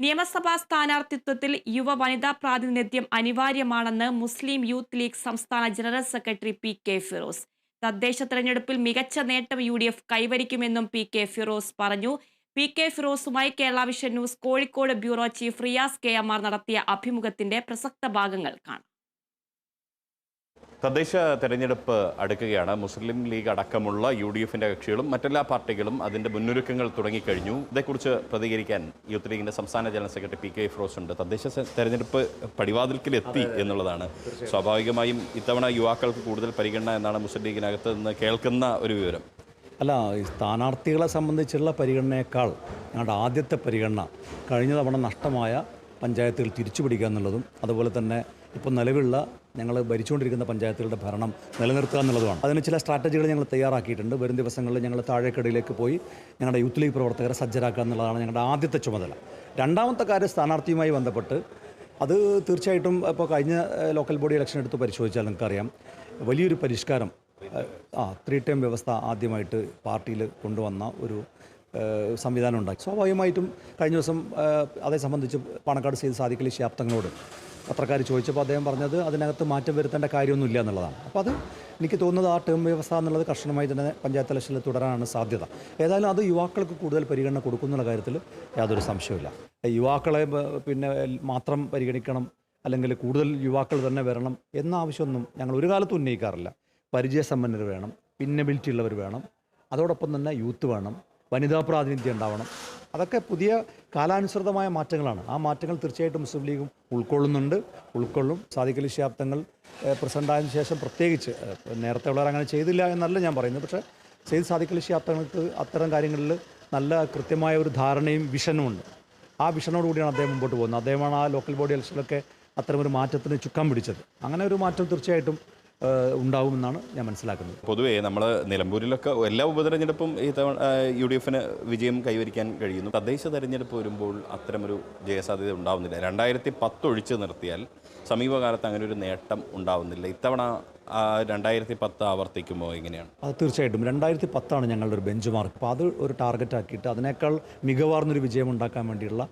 നിയമസഭാ സ്ഥാനാർത്ഥിത്വത്തിൽ യുവ വനിതാ പ്രാതിനിധ്യം അനിവാര്യമാണെന്ന് മുസ്ലിം യൂത്ത് ലീഗ് സംസ്ഥാന general secretary P K Firoz. തദ്ദേശ തെരഞ്ഞെടുപ്പിൽ മികച്ച നേട്ടം യു ഡി എഫ് കൈവരിക്കുമെന്നും പി കെ ഫിറോസ് പറഞ്ഞു. P K ഫിറോസുമായി Kerala vision news Kozhikode bureau chief Riyas K M R നടത്തിയ അഭിമുഖത്തിന്റെ പ്രസക്ത ഭാഗങ്ങൾ കാണാം. തദ്ദേശ തെരഞ്ഞെടുപ്പ് അടുക്കുകയാണ്. മുസ്ലിം ലീഗ് അടക്കമുള്ള യു ഡി എഫിന്റെ കക്ഷികളും മറ്റെല്ലാ പാർട്ടികളും അതിന്റെ മുന്നൊരുക്കങ്ങൾ തുടങ്ങിക്കഴിഞ്ഞു. ഇതേക്കുറിച്ച് പ്രതികരിക്കാൻ യൂത്ത് ലീഗിന്റെ സംസ്ഥാന general secretary P K Firoz ഉണ്ട്. തദ്ദേശ തെരഞ്ഞെടുപ്പ് പടിവാതിൽക്കിൽ എത്തി എന്നുള്ളതാണ്. സ്വാഭാവികമായും ഇത്തവണ യുവാക്കൾക്ക് കൂടുതൽ പരിഗണന എന്നാണ് മുസ്ലിം ലീഗിനകത്ത് നിന്ന് കേൾക്കുന്ന ഒരു വിവരം. അല്ല ഈ സ്ഥാനാർത്ഥികളെ സംബന്ധിച്ചുള്ള പരിഗണനയേക്കാൾ ഞങ്ങളുടെ ആദ്യത്തെ പരിഗണന കഴിഞ്ഞ തവണ നഷ്ടമായ പഞ്ചായത്തുകൾ തിരിച്ചുപിടിക്കുക എന്നുള്ളതും അതുപോലെ തന്നെ ഇപ്പോൾ നിലവിലുള്ള ഞങ്ങൾ ഭരിച്ചുകൊണ്ടിരിക്കുന്ന പഞ്ചായത്തുകളുടെ ഭരണം നിലനിർത്തുക എന്നുള്ളതുമാണ്. അതിന് ചില സ്ട്രാറ്റജികൾ ഞങ്ങൾ തയ്യാറാക്കിയിട്ടുണ്ട്. വരും ദിവസങ്ങളിൽ ഞങ്ങൾ താഴേക്കടയിലേക്ക് പോയി ഞങ്ങളുടെ യൂത്ത് ലീഗ് പ്രവർത്തകരെ സജ്ജരാക്കുക എന്നുള്ളതാണ് ഞങ്ങളുടെ ആദ്യത്തെ ചുമതല. രണ്ടാമത്തെ കാര്യം സ്ഥാനാർത്ഥിയുമായി ബന്ധപ്പെട്ട് അത് തീർച്ചയായിട്ടും ഇപ്പോൾ കഴിഞ്ഞ ലോക്കൽ ബോഡി ഇലക്ഷൻ എടുത്ത് പരിശോധിച്ചാൽ നിങ്ങൾക്കറിയാം. വലിയൊരു പരിഷ്കാരം ആ ത്രീ ടൈം വ്യവസ്ഥ ആദ്യമായിട്ട് പാർട്ടിയിൽ കൊണ്ടുവന്ന ഒരു സംവിധാനം ഉണ്ടാക്കി സ്വാഭാവികമായിട്ടും കഴിഞ്ഞ ദിവസം അതേ സംബന്ധിച്ച് പാണക്കാട് സെയ്ത് സാദിഖലി ശാപ്തങ്ങളോട് പത്രക്കാർ ചോദിച്ചപ്പോൾ അദ്ദേഹം പറഞ്ഞത് അതിനകത്ത് മാറ്റം വരുത്തേണ്ട കാര്യമൊന്നുമില്ല എന്നുള്ളതാണ്. അപ്പോൾ അത് എനിക്ക് തോന്നുന്നത് ആ ടേം വ്യവസ്ഥ എന്നുള്ളത് കർശനമായി തന്നെ പഞ്ചായത്ത് ഇലക്ഷനിൽ തുടരാനാണ് സാധ്യത. ഏതായാലും അത് യുവാക്കൾക്ക് കൂടുതൽ പരിഗണന കൊടുക്കുന്നുള്ള കാര്യത്തിൽ യാതൊരു സംശയമില്ല യുവാക്കളെ പിന്നെ മാത്രം പരിഗണിക്കണം അല്ലെങ്കിൽ കൂടുതൽ യുവാക്കൾ തന്നെ വരണം എന്ന ആവശ്യമൊന്നും ഞങ്ങൾ ഒരു കാലത്തും ഉന്നയിക്കാറില്ല. പരിചയസമ്പന്നർ വേണം പിന്നബിലിറ്റി ഉള്ളവർ വേണം. അതോടൊപ്പം തന്നെ യൂത്ത് വേണം. വനിതാ പ്രാതിനിധ്യം ഉണ്ടാവണം. അതൊക്കെ പുതിയ കാലാനുസൃതമായ മാറ്റങ്ങളാണ്. ആ മാറ്റങ്ങൾ തീർച്ചയായിട്ടും മുസ്ലിം ലീഗും ഉൾക്കൊള്ളുന്നുണ്ട്. ഉൾക്കൊള്ളും. സാദിഖലി ശാബ്ദങ്ങൾ പ്രസിഡന്റായതിനു ശേഷം പ്രത്യേകിച്ച് നേരത്തെ ഉള്ളവർ അങ്ങനെ ചെയ്തില്ല എന്നല്ല ഞാൻ പറയുന്നത്. പക്ഷേ സെയ്ദ് സാദിഖലി ശാബ്ദങ്ങൾക്ക് അത്തരം കാര്യങ്ങളിൽ നല്ല കൃത്യമായ ഒരു ധാരണയും വിഷനും ഉണ്ട്. ആ വിഷനോട് കൂടിയാണ് അദ്ദേഹം മുമ്പോട്ട് പോകുന്നത്. അദ്ദേഹമാണ് ആ ലോക്കൽ ബോഡി ഇലക്ഷനിലൊക്കെ അത്തരമൊരു മാറ്റത്തിന് ചുക്കാൻ പിടിച്ചത്. അങ്ങനെ ഒരു മാറ്റം തീർച്ചയായിട്ടും ഉണ്ടാവുമെന്നാണ് ഞാൻ മനസ്സിലാക്കുന്നത്. പൊതുവേ നമ്മൾ നിലമ്പൂരിലൊക്കെ എല്ലാ ഉപതെരഞ്ഞെടുപ്പും ഈ തവണ യു ഡി എഫിന് വിജയം കൈവരിക്കാൻ കഴിയുന്നു. തദ്ദേശ തെരഞ്ഞെടുപ്പ് വരുമ്പോൾ അത്തരമൊരു ജയസാധ്യത ഉണ്ടാവുന്നില്ല. രണ്ടായിരത്തി പത്ത് ഒഴിച്ചു നിർത്തിയാൽ സമീപകാലത്ത് അങ്ങനെ ഒരു നേട്ടം ഉണ്ടാവുന്നില്ല. ഇത്തവണ രണ്ടായിരത്തി പത്ത് ആവർത്തിക്കുമോ എങ്ങനെയാണ്? അത് തീർച്ചയായിട്ടും. രണ്ടായിരത്തി പത്താണ് ഞങ്ങളുടെ ഒരു ബെഞ്ച് മാർക്ക് അപ്പോൾ അത് ഒരു ടാർഗറ്റ് ആക്കിയിട്ട് അതിനേക്കാൾ മികവാർന്നൊരു വിജയം ഉണ്ടാക്കാൻ വേണ്ടിയുള്ള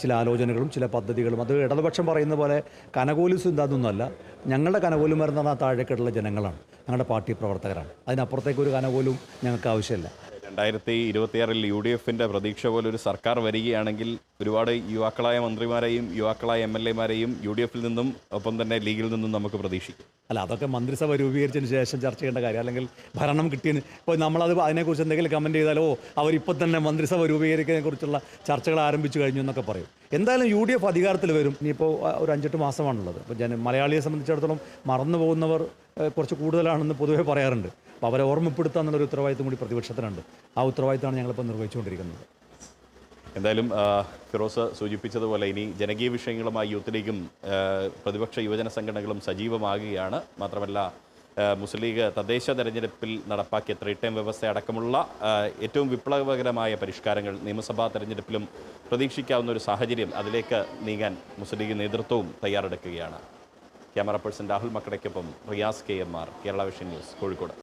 ചില ആലോചനകളും ചില പദ്ധതികളും. അത് ഇടതുപക്ഷം പറയുന്ന പോലെ കനകോലിസും ഇതൊന്നുമല്ല. ഞങ്ങളുടെ കനകോലും വരുന്നത് ആ താഴേക്കുള്ള ജനങ്ങളാണ്. ഞങ്ങളുടെ പാർട്ടി പ്രവർത്തകരാണ്. അതിനപ്പുറത്തേക്ക് ഒരു കനകോലും ഞങ്ങൾക്ക് ആവശ്യമില്ല. രണ്ടായിരത്തി ഇരുപത്തിയാറിൽ യു ഡി എഫിന്റെ പ്രതീക്ഷ പോലെ ഒരു സർക്കാർ വരികയാണെങ്കിൽ ഒരുപാട് യുവാക്കളായ മന്ത്രിമാരെയും യുവാക്കളായ എം എൽ എമാരെയും യു ഡി എഫിൽ നിന്നും ഒപ്പം തന്നെ ലീഗിൽ നിന്നും നമുക്ക് പ്രതീക്ഷിക്കും. അല്ല അതൊക്കെ മന്ത്രിസഭ രൂപീകരിച്ചതിന് ശേഷം ചർച്ച ചെയ്യേണ്ട കാര്യം അല്ലെങ്കിൽ ഭരണം കിട്ടിയതിന് ഇപ്പോൾ നമ്മളത് അതിനെക്കുറിച്ച് എന്തെങ്കിലും കമന്റ് ചെയ്താലോ അവരിപ്പോൾ തന്നെ മന്ത്രിസഭ രൂപീകരിക്കുന്നതിനെ കുറിച്ചുള്ള ചർച്ചകൾ ആരംഭിച്ചു കഴിഞ്ഞു എന്നൊക്കെ പറയും. എന്തായാലും യു ഡി എഫ് അധികാരത്തിൽ വരും. ഇനിയിപ്പോൾ ഒരു അഞ്ചെട്ട് മാസമാണുള്ളത്. അപ്പോൾ ജന മലയാളിയെ സംബന്ധിച്ചിടത്തോളം മറന്നു പോകുന്നവർ കുറച്ച് കൂടുതലാണെന്ന് പൊതുവേ പറയാറുണ്ട്. അപ്പോൾ അവരെ ഓർമ്മപ്പെടുത്തുക എന്നുള്ളൊരു ഉത്തരവാദിത്വം കൂടി പ്രതിപക്ഷത്തിനുണ്ട്. ആ ഉത്തരവാദിത്തമാണ് ഞങ്ങളിപ്പോൾ നിർവഹിച്ചുകൊണ്ടിരിക്കുന്നത്. എന്തായാലും ഫിറോസ് സൂചിപ്പിച്ചതുപോലെ ഇനി ജനകീയ വിഷയങ്ങളുമായി യൂത്ത് ലീഗും പ്രതിപക്ഷ യുവജന സംഘടനകളും സജീവമാകുകയാണ്. മാത്രമല്ല മുസ്ലിം ലീഗ് തദ്ദേശ തെരഞ്ഞെടുപ്പിൽ നടപ്പാക്കിയ ത്രീ ടൈം വ്യവസ്ഥ അടക്കമുള്ള ഏറ്റവും വിപ്ലവകരമായ പരിഷ്കാരങ്ങൾ നിയമസഭാ തെരഞ്ഞെടുപ്പിലും പ്രതീക്ഷിക്കാവുന്ന ഒരു സാഹചര്യം അതിലേക്ക് നീങ്ങാൻ മുസ്ലിം ലീഗ് നേതൃത്വവും തയ്യാറെടുക്കുകയാണ്. Camera person Rahul മക്കടയ്ക്കൊപ്പം Riyas K M R Kerala vision news Kozhikode.